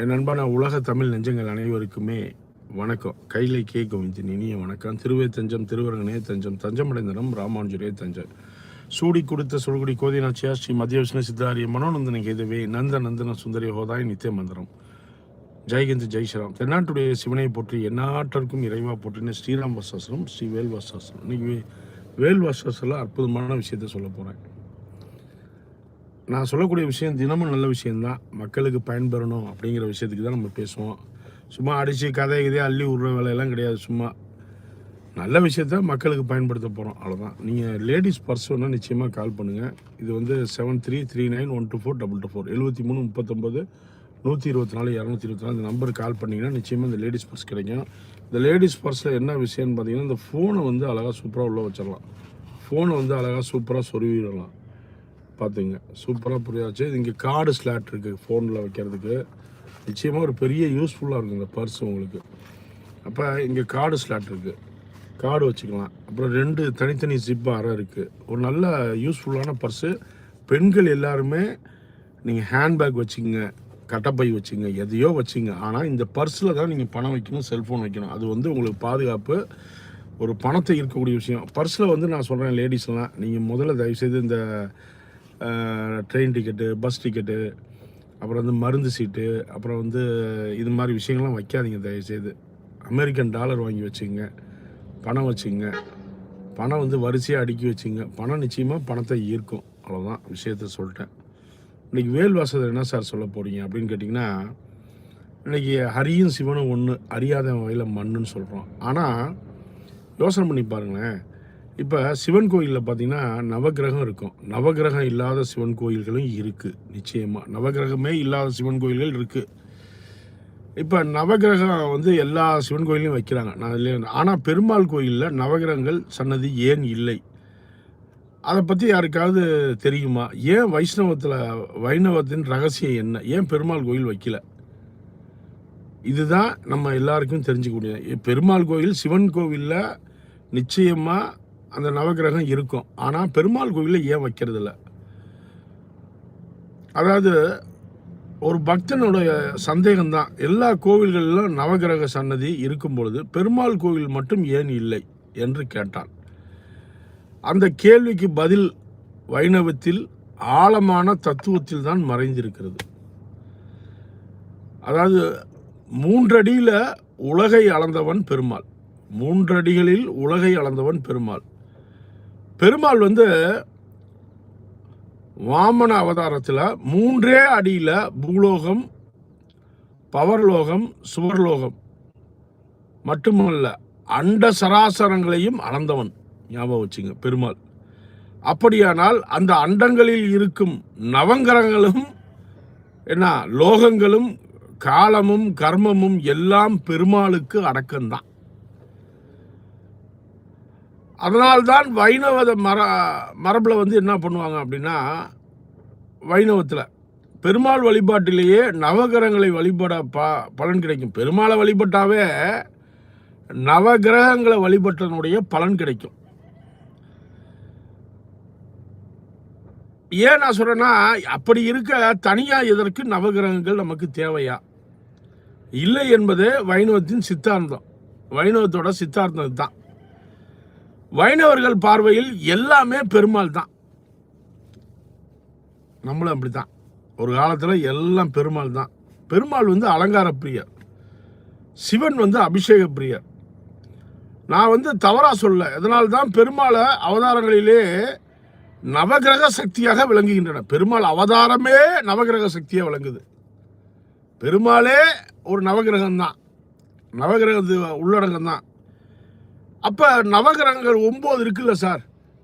என் அன்பான உலக தமிழ் நெஞ்சங்கள் அனைவருக்குமே வணக்கம். கைலை கே கோவிந்தின் இனிய வணக்கம். திருவே தஞ்சம் திருவரங்கனே தஞ்சம் தஞ்சமடைந்தனம் ராமானுஜரே தஞ்சம். சூடி கொடுத்த சுடுகுடி கோதிநாச்சியா ஸ்ரீ மத்திய விஷ்ணு சித்தாரிய மனோநந்தன கேதவே நந்த நந்தன சுந்தரி ஹோதாய் நித்திய மந்திரம். ஜெய்ஹிந்த் ஜெய்ஸ்ராம் தென்னாட்டுடைய சிவனை போற்றி எந்நாட்டிற்கும் இறைவா போற்றின ஸ்ரீராம் வசாசனம் ஸ்ரீ வேல்வாசாசனம் இன்னைக்கு வேல்வாசாசனில் அற்புதமான விஷயத்தை சொல்ல போகிறேன் நான் சொல்லக்கூடிய விஷயம் தினமும் நல்ல விஷயம்தான். மக்களுக்கு பயன்பெறணும் அப்படிங்கிற விஷயத்துக்கு தான் நம்ம பேசுவோம். சும்மா அடித்து கதை இதே அள்ளி விடுற வேலையெல்லாம் கிடையாது சும்மா. நல்ல விஷயத்த மக்களுக்கு பயன்படுத்த போகிறோம் அவ்வளோதான் நீங்கள் லேடிஸ் பர்ஸ் வேணால் நிச்சயமாக கால் பண்ணுங்கள் இது வந்து seven three three nine one two four double two four எழுபத்தி மூணு முப்பத்தொம்பது நூற்றி இருபத்தி நாலு இரநூத்தி இருபத்தி நாலு. இந்த நம்பருக்கு கால் பண்ணிங்கன்னா நிச்சயமாக இந்த லேடிஸ் பர்ஸ் கிடைக்கும். இந்த லேடிஸ் பர்ஸில் என்ன விஷயம்னு பார்த்தீங்கன்னா இந்த ஃபோனை வந்து அழகாக சூப்பராக உள்ளே வச்சிடலாம். ஃபோனை வந்து அழகாக சூப்பராக சொருவிடலாம். பார்த்துங்க சூப்பராக புரியாச்சு இது இங்கே கார்டு ஸ்லாட் இருக்குது ஃபோனில் வைக்கிறதுக்கு. நிச்சயமாக ஒரு பெரிய யூஸ்ஃபுல்லாக இருக்கும் இந்த பர்ஸ் உங்களுக்கு. அப்போ இங்கே கார்டு ஸ்லாட் இருக்குது கார்டு வச்சுக்கலாம். அப்புறம் ரெண்டு தனித்தனி ஜிப் அறை இருக்குது ஒரு நல்ல யூஸ்ஃபுல்லான பர்ஸு பெண்கள் எல்லாருமே நீங்கள் ஹேண்ட்பேக் வச்சுங்க கட்டப்பை வச்சுங்க எதையோ வச்சுங்க ஆனால் இந்த பர்ஸில் தான் நீங்கள் பணம் வைக்கணும் செல்ஃபோன் வைக்கணும். அது வந்து உங்களுக்கு பாதுகாப்பு ஒரு பணத்தை இருக்கக்கூடிய விஷயம். பர்ஸில் வந்து நான் சொல்கிறேன் லேடிஸ்லாம் நீங்கள் முதல்ல தயவுசெய்து இந்த ட்ரெயின் டிக்கெட்டு பஸ் டிக்கெட்டு அப்புறம் வந்து மருந்து சீட்டு அப்புறம் வந்து இது மாதிரி விஷயங்கள்லாம் வைக்காதீங்க தயவுசெய்து. அமெரிக்கன் டாலர் வாங்கி வச்சுங்க. பணம் வச்சுங்க. பணம் வந்து வரிசையாக அடுக்கி வச்சுங்க. பணம் நிச்சயமாக பணத்தை ஈர்க்கும். அவ்வளோதான் விஷயத்த சொல்லிட்டேன். இன்றைக்கி வேல் வாசல் என்ன சார் சொல்ல போகிறீங்க அப்படின்னு கேட்டிங்கன்னா இன்றைக்கி ஹரியும் சிவனும் ஒன்று அறியாத வகையில் மண்ணுன்னு சொல்கிறோம் ஆனால் யோசனை பண்ணி பாருங்களேன். இப்போ சிவன் கோயிலில் பார்த்தீங்கன்னா நவக்கிரகம் இருக்கும். நவக்கிரகம் இல்லாத சிவன் கோயில்களும் இருக்குது நிச்சயமாக நவக்கிரகமே இல்லாத சிவன் கோயில்கள் இருக்குது இப்போ நவக்கிரகம் வந்து எல்லா சிவன் கோயிலையும் வைக்கிறாங்க. நான் இல்லையா ஆனால் பெருமாள் கோயிலில் நவக்கிரகங்கள் சன்னதி ஏன் இல்லை? அதை பற்றி யாருக்காவது தெரியுமா? ஏன் வைஷ்ணவத்தில் வைணவத்தின் ரகசியம் என்ன? ஏன் பெருமாள் கோயில் வைக்கல? இதுதான் நம்ம எல்லாருக்கும் தெரிஞ்சுக்கூடிய பெருமாள் கோயில் சிவன் கோவிலில் நிச்சயமாக அந்த நவக்கிரகம் இருக்கும். ஆனால் பெருமாள் கோவிலில் ஏன் வைக்கிறது இல்லை அதாவது ஒரு பக்தனுடைய சந்தேகம் தான் எல்லா கோவில்களிலும் நவக்கிரக சன்னதி இருக்கும் பொழுது பெருமாள் கோவில் மட்டும் ஏன் இல்லை என்று கேட்டான். அந்த கேள்விக்கு பதில் வைணவத்தில் ஆழமான தத்துவத்தில் தான் மறைந்திருக்கிறது. அதாவது மூன்றடியில் உலகை அளந்தவன் பெருமாள். மூன்றடிகளில் உலகை அளந்தவன் பெருமாள். பெருமாள் வந்து வாமன அவதாரத்தில் மூன்றே அடியில் பூலோகம் பவர்லோகம் சுவர்லோகம் மட்டுமல்ல அண்ட சராசரங்களையும் அளந்தவன். ஞாபகம் வச்சுங்க பெருமாள். அப்படியானால் அந்த அண்டங்களில் இருக்கும் நவங்கரங்களும் என்ன லோகங்களும் காலமும் கர்மமும் எல்லாம் பெருமாளுக்கு அடக்கம்தான். அதனால்தான் வைணவ மர மரபில் வந்து என்ன பண்ணுவாங்க அப்படின்னா வைணவத்தில் பெருமாள் வழிபாட்டிலேயே நவகிரகங்களை வழிபட ப பலன் கிடைக்கும். பெருமாளை வழிபட்டாவே நவகிரகங்களை வழிபட்டனுடைய பலன் கிடைக்கும். ஏன் நான் சொல்கிறேன்னா அப்படி இருக்க தனியாக எதற்கு நவகிரகங்கள் நமக்கு தேவையா? இல்லை என்பதே வைணவத்தின் சித்தாந்தம். வைணவத்தோட சித்தாந்தம் தான் வைணவர்கள் பார்வையில் எல்லாமே பெருமாள் தான். நம்மளும் அப்படி தான் ஒரு காலத்தில் எல்லாம் பெருமாள் தான். பெருமாள் வந்து அலங்கார பிரியர். சிவன் வந்து அபிஷேக பிரியர். நான் வந்து தவறாக சொல்ல இதனால்தான் பெருமாளை அவதாரங்களிலே நவகிரக சக்தியாக விளங்குகின்றன. பெருமாள் அவதாரமே நவகிரக சக்தியாக விளங்குது. பெருமாளே ஒரு நவகிரகம் தான் நவகிரகத்து உள்ளடக்கம் தான் அப்போ நவகிரகங்கள் ஒம்பது இருக்குல்ல சார்?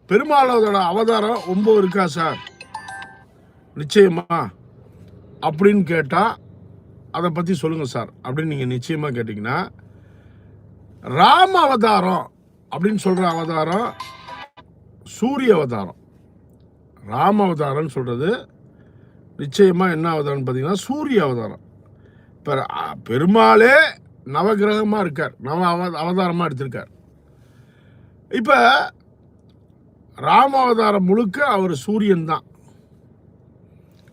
பெருமாளோட அவதாரம் ஒம்பது இருக்கா சார்? நிச்சயமா. அப்படின்னு கேட்டால் அதை பற்றி சொல்லுங்கள் சார். அப்படின்னு நீங்கள் நிச்சயமாக கேட்டிங்கன்னா ராம அவதாரம் அப்படின்னு சொல்கிற அவதாரம் சூரிய அவதாரம். ராம அவதாரம்னு சொல்கிறது நிச்சயமாக என்ன அவதாரம்னு பார்த்தீங்கன்னா சூரிய அவதாரம். இப்போ பெருமாளே நவகிரகமாக இருக்கார். நவ அவ அவதாரமாக எடுத்திருக்கார். இப்போ ராமாவதாரம் முழுக்க அவர் சூரியன் தான்.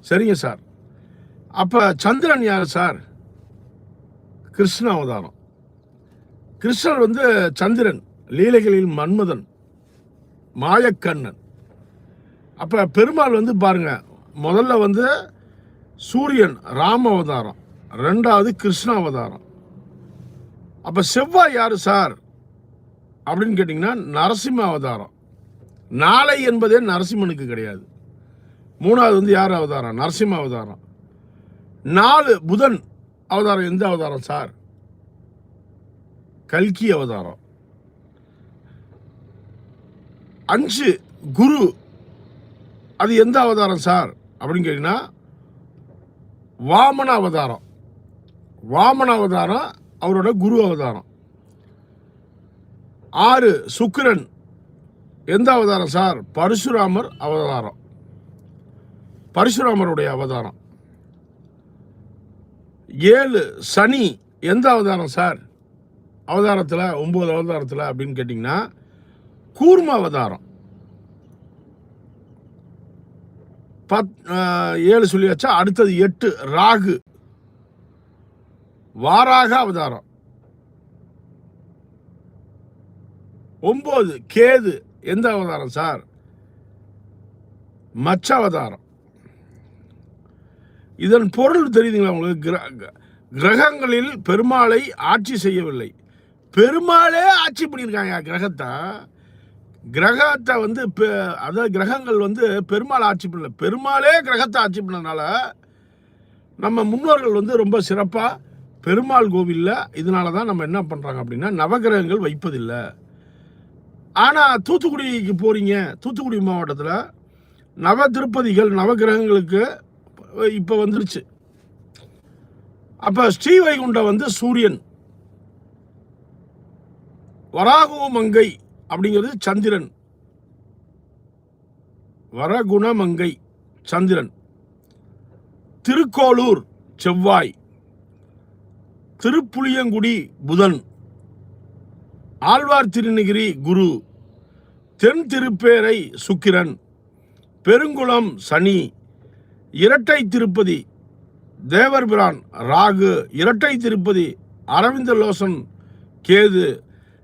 சரிங்க சார். அப்போ சந்திரன் யார் சார்? கிருஷ்ண அவதாரம். கிருஷ்ணர் வந்து சந்திரன் லீலைகளில் மன்மதன் மாயக்கண்ணன். அப்போ பெருமாள் வந்து பாருங்க முதல்ல வந்து சூரியன் ராம அவதாரம் ரெண்டாவது கிருஷ்ண அவதாரம். அப்போ செவ்வாய் யார் சார்? அப்படின்னு கேட்டிங்கன்னா நரசிம்ம அவதாரம். நாளை என்பதே நரசிம்மனுக்கு கிடையாது. மூணாவது வந்து யார் அவதாரம்? நரசிம்ம அவதாரம். நாலு புதன் அவதாரம். எந்த அவதாரம் சார்? கல்கி அவதாரம். அஞ்சு குரு. அது எந்த அவதாரம் சார்? அப்படின்னு கேட்டிங்கன்னா வாமன அவதாரம். வாமன அவதாரம் அவரோட குரு அவதாரம். ஆறு சுக்கிரன். எந்த அவதாரம் சார்? பரசுராமர் அவதாரம். பரசுராமருடைய அவதாரம். ஏழு சனி எந்த அவதாரம் சார்? அவதாரத்தில் ஒம்பது அவதாரத்தில் அப்படின்னு கேட்டிங்கன்னா கூர்ம அவதாரம். பத் ஏழு சொல்லியாச்சா? அடுத்தது எட்டு ராகு. வாராக அவதாரம். ஒம்பது கேது எந்த அவதாரம் சார்? மச்ச அவதாரம். இதன் பொருள் தெரியுதுங்களா உங்களுக்கு? கிர- கிரகங்களில் பெருமாளை ஆட்சி செய்யவில்லை. பெருமாளே ஆட்சி பண்ணியிருக்காங்க கிரகத்தை? கிரகத்தை வந்து பெ- அதாவது கிரகங்கள் வந்து பெருமாள் ஆட்சி பண்ணல. பெருமாளே கிரகத்தை ஆட்சி பண்ணனால நம்ம முன்னோர்கள் வந்து ரொம்ப சிறப்பாக பெருமாள் கோவிலில் இதனால தான் நம்ம என்ன பண்ணுறாங்க அப்படின்னா நவகிரகங்கள் வைப்பதில்லை. ஆனால் தூத்துக்குடிக்கு போகிறீங்க தூத்துக்குடி மாவட்டத்தில் நவ திருப்பதிகள் நவகிரகங்களுக்கு இப்போ வந்துருச்சு. அப்போ ஸ்ரீவைகுண்டம் வந்து சூரியன். வராகுமங்கை அப்படிங்கிறது சந்திரன். வரகுணமங்கை சந்திரன். திருக்கோளூர் செவ்வாய். திருப்புளியங்குடி புதன். ஆழ்வார் திருநகிரி குரு. தென் திருப்பேரை சுக்கிரன். பெருங்குளம் சனி. இரட்டை திருப்பதி தேவர்பிரான் ராகு. இரட்டை திருப்பதி அரவிந்த லோசன் கேது.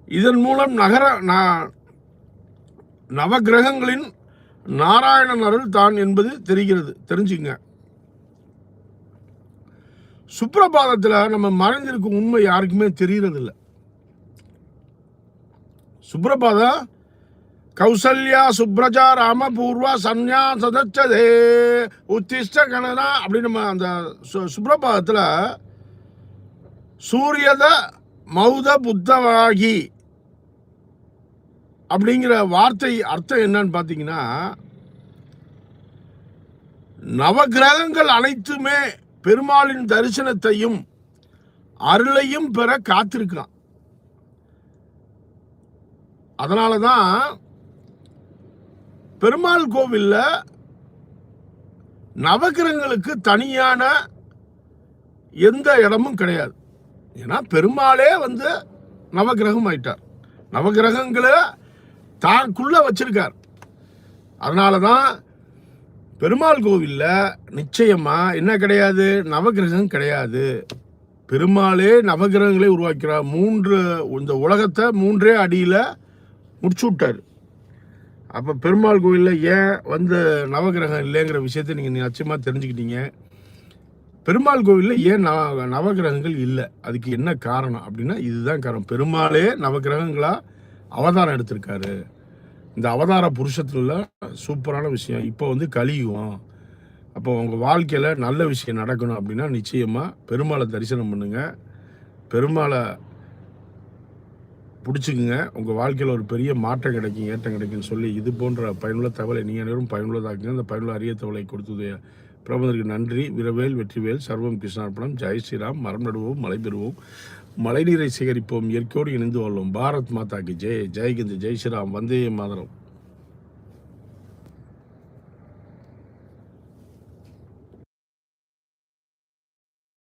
இதன் மூலம் நகர நவகிரகங்களின் நவக்கிரகங்களின் நாராயணன் அருள் தான் என்பது தெரிகிறது தெரிஞ்சுங்க. சுப்பிரபாதத்தில் நம்ம மறைந்திருக்கும் உண்மை யாருக்குமே தெரியறதில்ல. சுப்பிரபாதம் கௌசல்யா சுப்ரஜா ராமபூர்வா சன்யா சதச்சதே உத்திஷ்ட கணனா அப்படின்னு நம்ம அந்த சு- சுப்ரபாதத்தில் சூரியத மௌத புத்தவாகி அப்படிங்கிற வார்த்தை அர்த்தம் என்னன்னு பார்த்தீங்கன்னா நவகிரகங்கள் அனைத்துமே பெருமாளின் தரிசனத்தையும் அருளையும் பெற காத்திருக்கான் அதனால தான் பெருமாள் கோவில்ல நவகிரகங்களுக்கு தனியான எந்த இடமும் கிடையாது. ஏன்னா பெருமாளே வந்து நவகிரகம் ஆயிட்டார். நவகிரகங்களை தாக்குள்ள வச்சிருக்கார். அதனால தான் பெருமாள் கோவில்ல நிச்சயமாக என்ன கிடையாது? நவகிரகம் கிடையாது. பெருமாளே நவகிரகங்களை உருவாக்கிறார். மூன்று இந்த உலகத்தை மூன்றே அடியில் முடிச்சு விட்டார் அப்போ பெருமாள் கோயிலில் ஏன் வந்து நவகிரகம் இல்லைங்கிற விஷயத்த நீங்கள் நிச்சயமாக தெரிஞ்சுக்கிட்டீங்க. பெருமாள் கோவிலில் ஏன் நவ நவகிரகங்கள் இல்லை? அதுக்கு என்ன காரணம் அப்படின்னா இதுதான் காரணம். பெருமாளே நவகிரகங்களாக அவதாரம் எடுத்திருக்காரு. இந்த அவதார புருஷத்தில் சூப்பரான விஷயம். இப்போ வந்து கலியுகம். அப்போ உங்கள் வாழ்க்கையில் நல்ல விஷயம் நடக்கணும் அப்படின்னா நிச்சயமாக பெருமாளை தரிசனம் பண்ணுங்கள் பெருமாளை பிடிச்சிக்குங்க. உங்கள் வாழ்க்கையில் ஒரு பெரிய மாற்றம் கிடைக்கும் ஏற்றம் கிடைக்கும்னு சொல்லி இது போன்ற பயனுள்ள தகவலை நீங்கள் அனைவரும் பயனுள்ளதாக்குங்க. அந்த பயனுள்ள அரிய தகவலை கொடுத்தது பிரபந்தருக்கு நன்றி. விரவேல் வெற்றிவேல் சர்வம் கிருஷ்ணார்பணம். ஜெய் ஸ்ரீராம். மரம் நடுவோம் மழை பெறுவோம். மழைநீரை சேகரிப்போம் இயற்கையோடு இணைந்து வாழ்வோம். பாரத் மாதாக்கு ஜெய். ஜெய்கிந்த் ஜெய் ஸ்ரீராம். வந்தே மாதரம்.